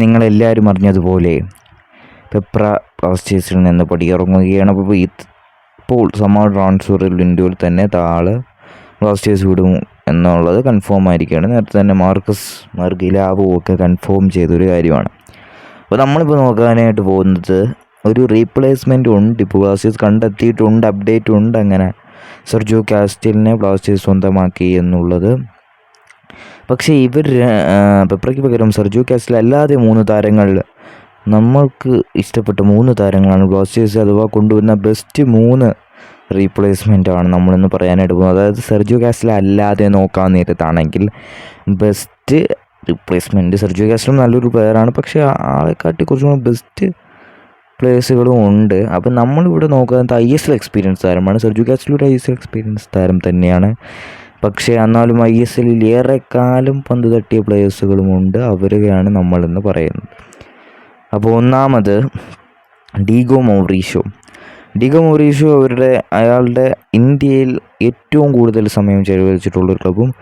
നിങ്ങളെല്ലാവരും അറിഞ്ഞതുപോലെ പെപ്ര ബ്ലാസ്റ്റേഴ്സിൽ നിന്ന് പടിയിറങ്ങുകയാണ്. അപ്പോൾ ഇപ്പോൾ സമ്മർ ട്രാൻസ്ഫറിൽ വിൻഡോയിൽ തന്നെ താൾ ബ്ലാസ്റ്റേഴ്സ് വിടും എന്നുള്ളത് കൺഫേം ആയിരിക്കുകയാണ്. നേരത്തെ തന്നെ മാർക്കസ് മാർഗിലാവും ഒക്കെ കൺഫേം ചെയ്തൊരു കാര്യമാണ്. അപ്പോൾ നമ്മളിപ്പോൾ നോക്കാനായിട്ട് പോകുന്നത് ഒരു റീപ്ലേസ്മെന്റ് ഉണ്ട്. ഇപ്പോൾ ബ്ലാസ്റ്റേഴ്സ് കണ്ടെത്തിയിട്ടുണ്ട് അപ്ഡേറ്റ് ഉണ്ട്. അങ്ങനെ സെർജോ കാസ്റ്റിലിനെ ബ്ലാസ്റ്റേഴ്സ് സ്വന്തമാക്കി എന്നുള്ളത് പക്ഷേ ഇവർ പെപ്രയ്ക്ക് പകരം സർജു കാസിലെ അല്ലാതെ മൂന്ന് താരങ്ങൾ നമ്മൾക്ക് ഇഷ്ടപ്പെട്ട മൂന്ന് താരങ്ങളാണ് ബ്ലാസ്റ്റേഴ്സ് അഥവാ കൊണ്ടുവരുന്ന ബെസ്റ്റ് മൂന്ന് റീപ്ലേസ്മെന്റ് ആണ് നമ്മളിന്ന് പറയാനായിട്ട് പോകുന്നത്. അതായത് സെർജിയോ കാസ്റ്റിൽ അല്ലാതെ നോക്കാൻ നേരത്താണെങ്കിൽ ബെസ്റ്റ് റീപ്ലേസ്മെന്റ് സെർജിയോ കാസ്റ്റിലും നല്ലൊരു പ്ലെയറാണ്. പക്ഷേ ആളെക്കാട്ടി കുറച്ചും കൂടി ബെസ്റ്റ് പ്ലേയേഴ്സുകളും ഉണ്ട്. അപ്പം നമ്മളിവിടെ നോക്കുന്നത് ഐ എസ് എൽ എക്സ്പീരിയൻസ് താരമാണ്. സെർജു കാസ്റ്റൽ ഒരു ഐ എസ് എൽ എക്സ്പീരിയൻസ് താരം തന്നെയാണ്. പക്ഷേ എന്നാലും ഐ എസ് എല്ലിൽ ഏറെക്കാലം പന്ത് തട്ടിയ പ്ലെയേഴ്സുകളുമുണ്ട് അവരെയാണ് നമ്മളിന്ന് പറയുന്നത്. അപ്പോൾ ഒന്നാമത് ഡീഗോ മൗറീഷോ ഡിഗോ മൗറീഷോ അവരുടെ അയാളുടെ ഇന്ത്യയിൽ ഏറ്റവും കൂടുതൽ സമയം ചെലവഴിച്ചിട്ടുള്ളൊരു ക്ലബും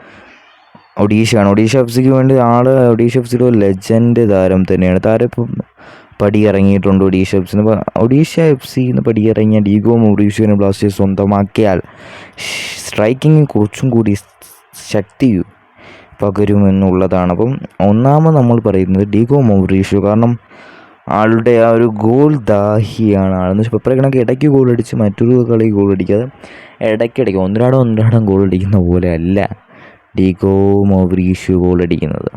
ഒഡീഷയാണ്. ഒഡീഷ എഫ് സിക്ക് വേണ്ടി ആൾ ഒഡീഷ എഫ് സിയുടെ ലെജൻഡ് താരം തന്നെയാണ്. താരം ഇപ്പം പടിയിറങ്ങിയിട്ടുണ്ട് ഒഡീഷ എഫ് സിന് ഒഡീഷ എഫ് സിന്ന് പടിയിറങ്ങിയ ഡീഗോ മൗറീഷ്യോനെ ബ്ലാസ്റ്റേഴ്സ് സ്വന്തമാക്കിയാൽ സ്ട്രൈക്കിങ് കുറച്ചും കൂടി ശക്തി പകരുമെന്നുള്ളതാണ്. അപ്പം ഒന്നാമത് നമ്മൾ പറയുന്നത് ഡീഗോ മൗറീഷ്യോ കാരണം ആളുടെ ആ ഒരു ഗോൾ ദാഹിയാണ് ആളെന്ന് വെച്ചാൽ പെപ്പറെ കണക്ക് ഇടയ്ക്ക് ഗോൾ അടിച്ച് മറ്റൊരു കളി ഗോൾ അടിക്കാതെ ഇടയ്ക്കിടയ്ക്ക് ഒന്നിരാടം ഗോൾ അടിക്കുന്ന പോലെ അല്ല ഡീഗോ മൗറീഷ്യോ ഗോൾ അടിക്കുന്നത്.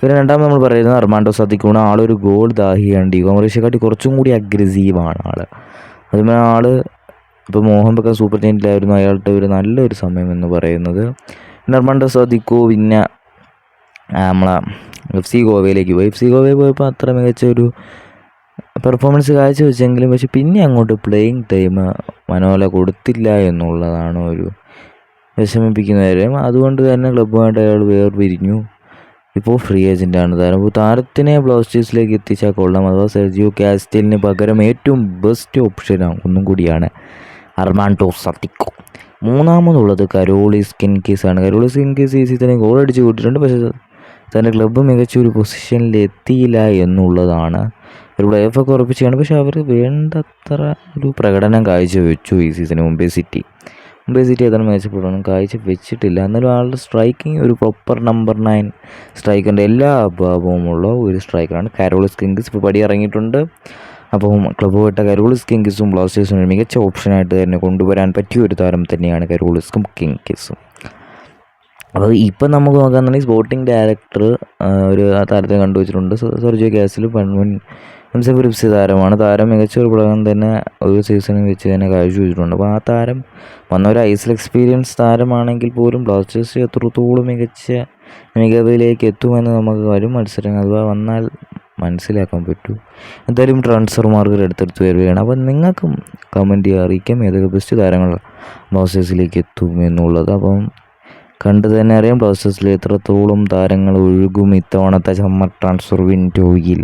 പിന്നെ രണ്ടാമത് നമ്മൾ പറയുന്നത് അർമാൻഡോ സദിക്കൂണ് ആളൊരു ഗോൾ ദാഹിയാണ്. ഡീഗോ മൗറീഷ്യക്കാട്ടി കുറച്ചും കൂടി അഗ്രസീവാണ് ആൾ അതുപോലെ ആൾ ഇപ്പോൾ മോഹൻ ബക്കാൻ സൂപ്പർ ടീമിലായിരുന്നു അയാളുടെ ഒരു നല്ലൊരു സമയം എന്ന് പറയുന്നത് അർമാൻഡോ സദിക്കോ പിന്നെ നമ്മളെ എഫ് സി ഗോവയിലേക്ക് പോയി. എഫ് സി ഗോവയിൽ പോയപ്പോൾ അത്ര മികച്ച ഒരു പെർഫോമൻസ് കാഴ്ച വെച്ചെങ്കിലും പക്ഷെ പിന്നെ അങ്ങോട്ട് പ്ലേയിങ് ടൈം മനോല കൊടുത്തില്ല എന്നുള്ളതാണ് ഒരു വിഷമിപ്പിക്കുന്ന കാര്യം. അതുകൊണ്ട് തന്നെ ക്ലബ്ബുമായിട്ട് അയാൾ വേർപിരിഞ്ഞു. ഇപ്പോൾ ഫ്രീ ഏജന്റാണ് താരം അപ്പോൾ താരത്തിനെ ബ്ലാസ്റ്റേഴ്സിലേക്ക് എത്തിച്ചാൽ കൊള്ളാം. അഥവാ സെർജിയോ കാസ്റ്റിലിന് പകരം ഏറ്റവും ബെസ്റ്റ് ഓപ്ഷനാണ് ഒന്നും കൂടിയാണ് അർമാൻഡോ സത്തിക്കോ മൂന്നാമതുള്ളത് കരോളി സ്കിൻ കേസ് ആണ്. സ്കിൻ കേസ് ഈ സീസണിൽ ഗോൾ അടിച്ച് കൂട്ടിയിട്ടുണ്ട്. പക്ഷേ തന്റെ ക്ലബ്ബ് മികച്ച ഒരു പൊസിഷനിൽ എത്തിയില്ല എന്നുള്ളതാണ്. ഒരു പ്ലേ ഒക്കെ ഉറപ്പിച്ചാണ് പക്ഷേ അവർ വേണ്ടത്ര ഒരു പ്രകടനം കാഴ്ചവെച്ചു ഈ സീസണിന് മുംബൈ സിറ്റി. മുംബൈ ഏതാണ് മാച്ച് മെച്ചപ്പെടണം കാഴ്ച വെച്ചിട്ടില്ല. എന്നാലും ആളുടെ സ്ട്രൈക്കിംഗ് ഒരു പ്രോപ്പർ നമ്പർ നയൻ സ്ട്രൈക്കറിന്റെ എല്ലാ അഭാവവുമുള്ള ഒരു സ്ട്രൈക്കറാണ് കാരോളിസ് കിങ്സ് ഇപ്പോൾ പടി ഇറങ്ങിയിട്ടുണ്ട് അപ്പോൾ ക്ലബ് വിട്ട കരോളിസ് കിങ്സും ബ്ലാസ്റ്റേഴ്സും ഒരു മികച്ച ഓപ്ഷനായിട്ട് തന്നെ കൊണ്ടുവരാൻ പറ്റിയ ഒരു താരം തന്നെയാണ് കരോളിസ്കും കിങ്സും അപ്പോൾ ഇപ്പം നമുക്ക് നോക്കാന്നുണ്ടെങ്കിൽ സ്പോർട്ടിംഗ് ഡയറക്ടർ ഒരു താരത്തെ കണ്ടുവച്ചിട്ടുണ്ട്. സെർജിയോ ഗ്യാസിൽ മുൻ ഫിലിപ്സ് താരമാണ്. താരം മികച്ച ഒരു പ്രകടനം തന്നെ ഒരു സീസണിൽ വെച്ച് തന്നെ കാഴ്ചവെച്ചിട്ടുണ്ട് അപ്പോൾ ആ താരം വന്ന ഒരു ഐസൽ എക്സ്പീരിയൻസ് താരമാണെങ്കിൽ പോലും ബ്ലാസ്റ്റേഴ്സ് എത്രത്തോളം മികച്ച മികവിലേക്ക് എത്തുമെന്ന് നമുക്ക് വരും മത്സരങ്ങൾ അഥവാ വന്നാൽ മനസ്സിലാക്കാൻ പറ്റും. എന്തായാലും ട്രാൻസ്ഫർ മാർക്കറ്റ് എടുത്തെടുത്ത് വരികയാണ്. അപ്പോൾ നിങ്ങൾക്കും കമന്റ് ചെയ്യുക അറിയിക്കാം. ഏതൊക്കെ ബെസ്റ്റ് താരങ്ങൾ ബ്ലാസ്റ്റേഴ്സിലേക്ക് എത്തും എന്നുള്ളത്. അപ്പം കണ്ടു തന്നെ അറിയാം ബ്ലാസ്റ്റേഴ്സിൽ എത്രത്തോളം താരങ്ങൾ ഒഴുകും ഇത്തവണത്തെ സമ്മർ ട്രാൻസ്ഫർ വിൻഡോയിൽ